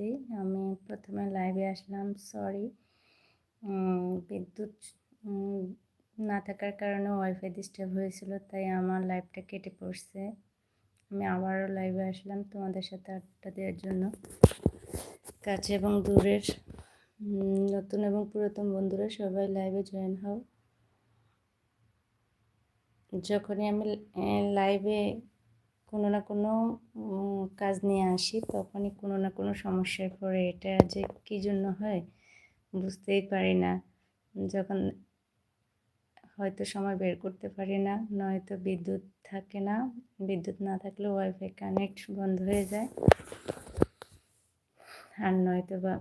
বলতেছি আমি প্রথমে লাইভে আসলাম সরি বিদ্যুৎ না থাকার কারণে ওয়াইফাই ডিস্টার্ব হয়েছিল, তাই আমার লাইভটা কেটে পড়ছে। আমি আবারও লাইভে আসলাম তোমাদের সাথে আড্ডা দেওয়ার জন্য। কাছে এবং দূরের নতুন এবং পুরাতন বন্ধুরা, সবাই লাইভে জয়েন হও। যখনই আমি লাইভে কোনো না কোনো কাজ নিয়ে আসি, তখনই কোনো না কোনো সমস্যায় পড়ে। এটা যে কী জন্য হয় বুঝতেই পারি না। যখন হয়তো সময় বের করতে পারি না নয়তো বিদ্যুৎ থাকে না, বিদ্যুৎ না থাকলে ওয়াইফাই কানেক্ট বন্ধ হয়ে যায়। আর নয়তো বা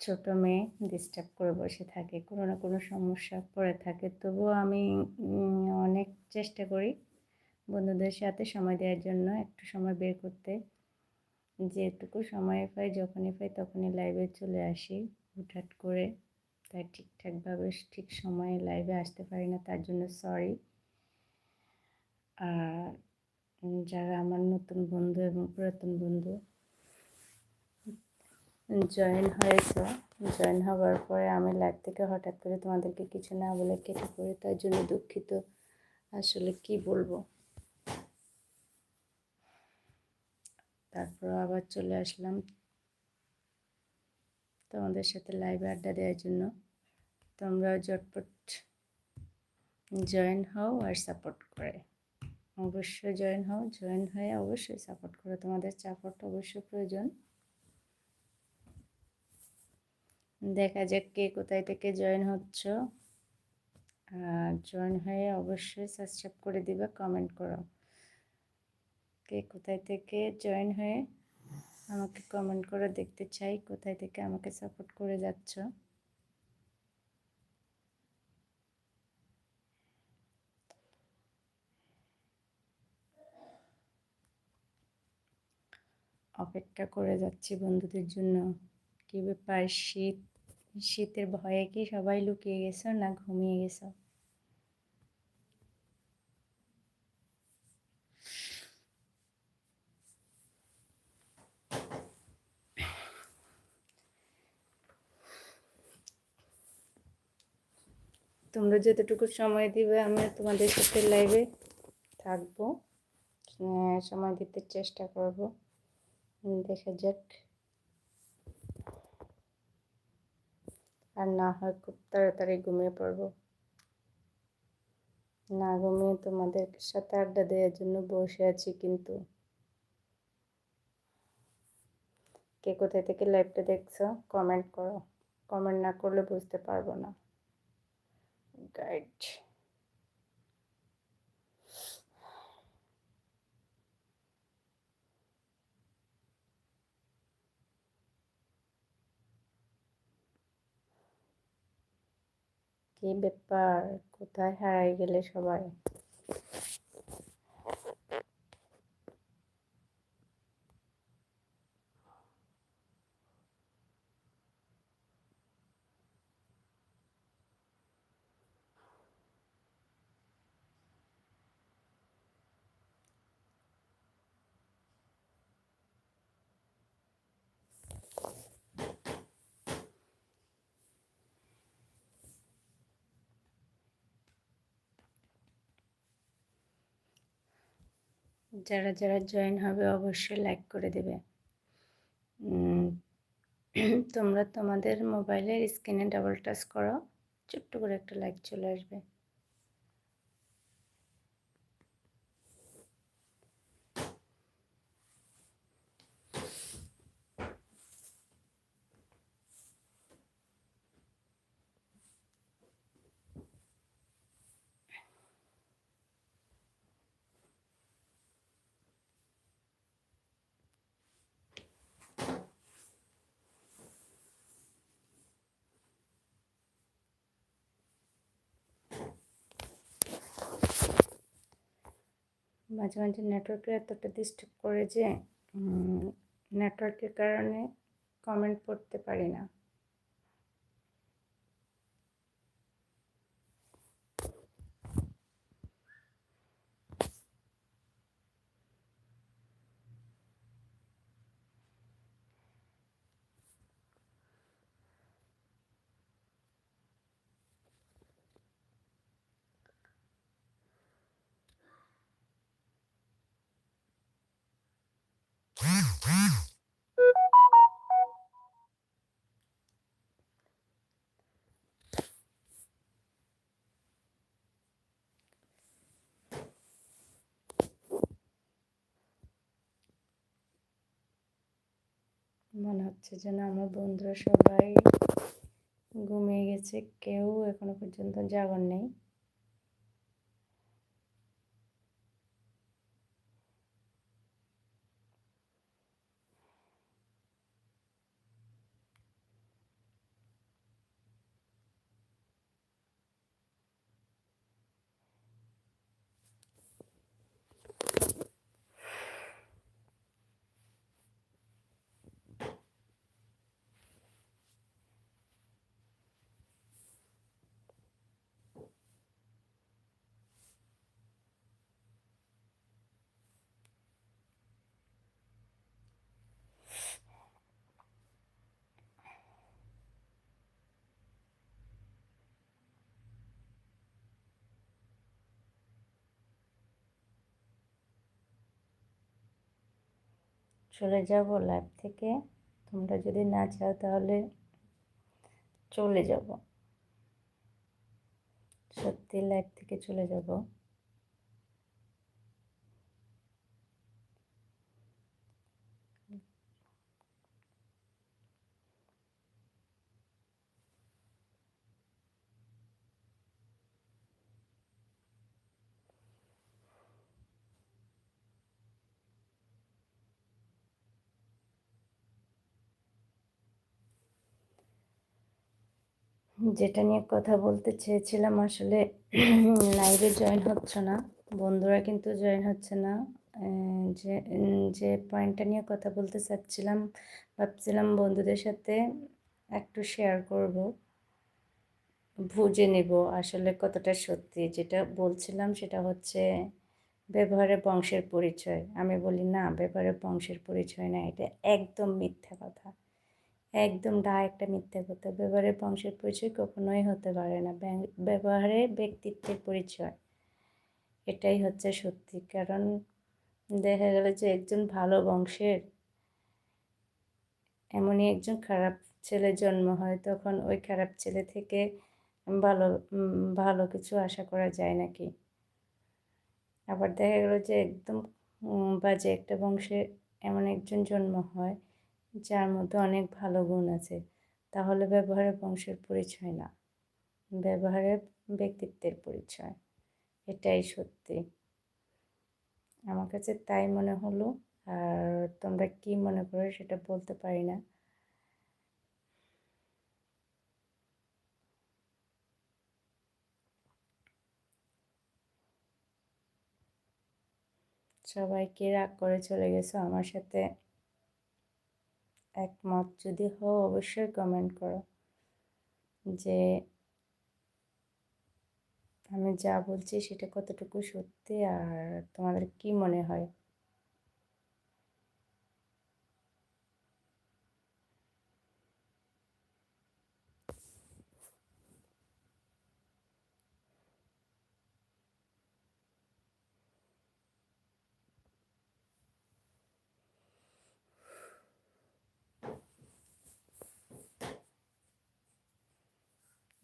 ছোটো মেয়ে ডিস্টার্ব করে বসে থাকে, কোনো না কোনো সমস্যা পড়ে থাকে। তবুও আমি অনেক চেষ্টা করি বন্ধুদের সাথে সময় দেওয়ার জন্য একটু সময় বের করতে। যেটুকু সময় পাই, যখনই পাই তখনই লাইভে চলে আসি। হুটহাট করে তাই ঠিকঠাকভাবে ঠিক সময়ে লাইভে আসতে পারি না, তার জন্য সরি আর যারা আমার নতুন বন্ধু এবং পুরাতন বন্ধু জয়েন হয়েছে জয়েন হওয়ার পরে আমি লাইভ থেকে হঠাৎ করে তোমাদেরকে কিছু না বলে কেটে পড়ি, তার জন্য দুঃখিত। আসলে কি বলব? তারপর আবার চলে আসলাম তোমাদের সাথে লাইভে আড্ডা দেওয়ার জন্য। তোমরাও ঝটপট জয়েন হও আর সাপোর্ট করে। অবশ্যই জয়েন হও। জয়েন হয়ে অবশ্যই সাপোর্ট করো। তোমাদের সাপোর্ট অবশ্যই প্রয়োজন। দেখা যাক কে কোথায় থেকে জয়েন হচ্ছ। আর জয়েন হয়ে অবশ্যই সাবস্ক্রাইব করে দিবে কমেন্ট করো। কে কোথায় থেকে জয়েন হয়ে আমাকে কমেন্ট করে দেখতে চাই, কোথায় থেকে আমাকে সাপোর্ট করে যাচ্ছ। অপেক্ষা করে যাচ্ছি বন্ধুদের জন্য। কি ব্যাপার? শীত, শীতের ভয়ে কি সবাই লুকিয়ে গেছো না ঘুমিয়ে গেছো? তোমরা যতটুকু সময় দিবে আমি তোমাদের সাথে লাইভে থাকব। সময় দিতে চেষ্টা করব। দেখা যাক। আর না হয় খুব তাড়াতাড়ি ঘুমিয়ে পড়ব। না ঘুমিয়ে তোমাদের সাথে আড্ডা দেওয়ার জন্য বসে আছি কিন্তু। কে কোথায় থেকে লাইভটা দেখছ? কমেন্ট করো। কমেন্ট না করলে বুঝতে পারব না। গাইড কি ব্যাপার? কোথায় হারাই গেলে সবাই? যারা যারা জয়েন হবে অবশ্যই লাইক করে দেবে। তোমরা তোমাদের মোবাইলের স্ক্রিনে ডাবল টাচ করো, ছোট্ট করে একটা লাইক চলে আসবে। মাঝে মাঝে নেটওয়ার্কের এতটা ডিস্টার্ব করে যে নেটওয়ার্কের কারণে কমেন্ট পড়তে পারি না। মনে হচ্ছে যেন আমার বন্ধুরা সবাই ঘুমিয়ে গেছে। কেউ এখনও পর্যন্ত জাগর নেই। চলে যাব লাইভ থেকে। তোমরা যদি না চাও তাহলে চলে যাব। সত্যি লাইভ থেকে চলে যাব। যেটা নিয়ে কথা বলতে চেয়েছিলাম আসলে লাইভে জয়েন হচ্ছে না, বন্ধুরা কিন্তু জয়েন হচ্ছে না যে যে পয়েন্টটা নিয়ে কথা বলতে চাচ্ছিলাম, ভাবছিলাম বন্ধুদের সাথে একটু শেয়ার করব, বুঝে নেব আসলে কতটা সত্যি, যেটা বলছিলাম সেটা হচ্ছে ব্যবহারে বংশের পরিচয়, আমি বলি না ব্যবহারে বংশের পরিচয় না, এটা একদম মিথ্যা কথা। একদম ডা একটা মিথ্যা কথা। ব্যবহারে বংশের পরিচয় কখনোই হতে পারে না। ব্যবহারে ব্যক্তিত্বের পরিচয়। এটাই হচ্ছে সত্যি। কারণ দেখা গেল যে একজন ভালো বংশের এমনই একজন খারাপ ছেলে জন্ম হয়, তখন ওই খারাপ ছেলে থেকে ভালো ভালো কিছু আশা করা যায় নাকি? আবার দেখা গেল যে একদম বাজে একটা বংশে এমন একজন জন্ম হয় যার মধ্যে অনেক ভালো গুণ আছে। তাহলে ব্যবহারে বংশের পরিচয় না। ব্যবহারে ব্যক্তিত্বের পরিচয়। এটাই সত্যি। আমার কাছে তাই মনে হলো। আর তোমরা কি মনে করো সেটা বলতে পারি না। সবাইকে রাগ করে চলে গেছো আমার সাথে। একমত যদি হও অবশ্যই কমেন্ট করো যে আমি যা বলছি সেটা কতটুকু সত্যি আর তোমাদের কি মনে হয়?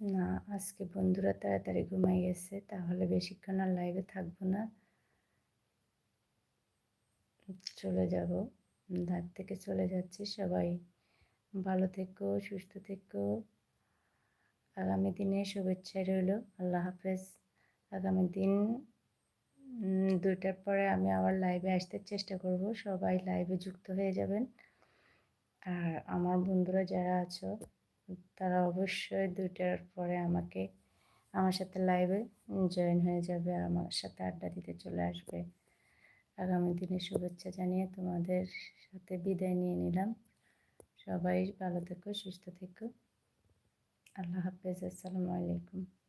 না, আজকে বন্ধুরা তাড়াতাড়ি ঘুমাই গেছে, তাহলে বেশিক্ষণ আর লাইভে থাকব না। চলে যাব লাইভ থেকে চলে যাচ্ছি সবাই। ভালো থেকো, সুস্থ থেকো। আগামী দিনে শুভেচ্ছা রইল, আল্লাহ হাফেজ। আগামী দিন দুইটার পরে আমি আবার লাইভে আসতে চেষ্টা করব, সবাই লাইভে যুক্ত হয়ে যাবেন। আর আমার বন্ধুরা যারা আছো তারা অবশ্যই দুইটার পরে আমাকে, আমার সাথে লাইভে জয়েন হয়ে যাবে আর আমার সাথে আড্ডা দিতে চলে আসবে। আগামী দিনে শুভেচ্ছা জানিয়ে তোমাদের সাথে বিদায় নিয়ে নিলাম। সবাই ভালো থেকো, সুস্থ থেকো। আল্লাহ হাফেজ, আসসালামু আলাইকুম।